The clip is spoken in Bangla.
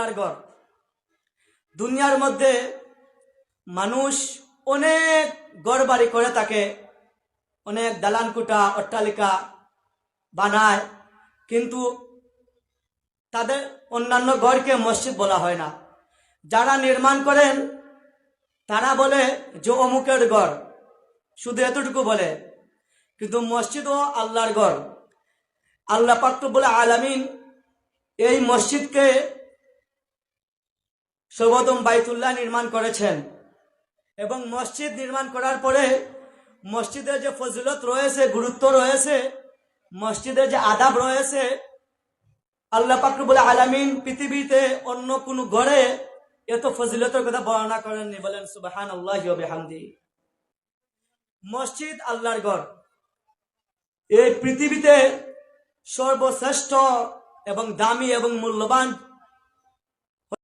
আল্লাহর ঘর। দুনিয়ার মধ্যে মানুষ অনেক গড় বাড়ি করে থাকে, অনেক দালান কুটা, অট্টালিকা বানায়, কিন্তু তাদের অন্যান্য গড়কে মসজিদ বলা হয় না। যারা নির্মাণ করেন, তারা বলে যে অমুকের গড় শুধু এতটুকু বলে। কিন্তু মসজিদ ও আল্লাহর গড় আল্লাহ পাক বলে আলামিন এই মসজিদকে সর্বতম বাইতুল্লাহ নির্মাণ করেছেন। এবং মসজিদ নির্মাণ করার পরে মসজিদের যে ফজিলত রয়েছে, গুরুত্ব রয়েছে, মসজিদের যে আদাব রয়েছে, আল্লাহ পাকরু বলে আলামিন পৃথিবীতে অন্য কোন ঘরে এত ফজিলতের কথা বর্ণনা করেননি। বলেন সুবাহান আল্লাহ হামদি মসজিদ আল্লাহর ঘর। এই পৃথিবীতে সর্বশ্রেষ্ঠ এবং দামি এবং মূল্যবান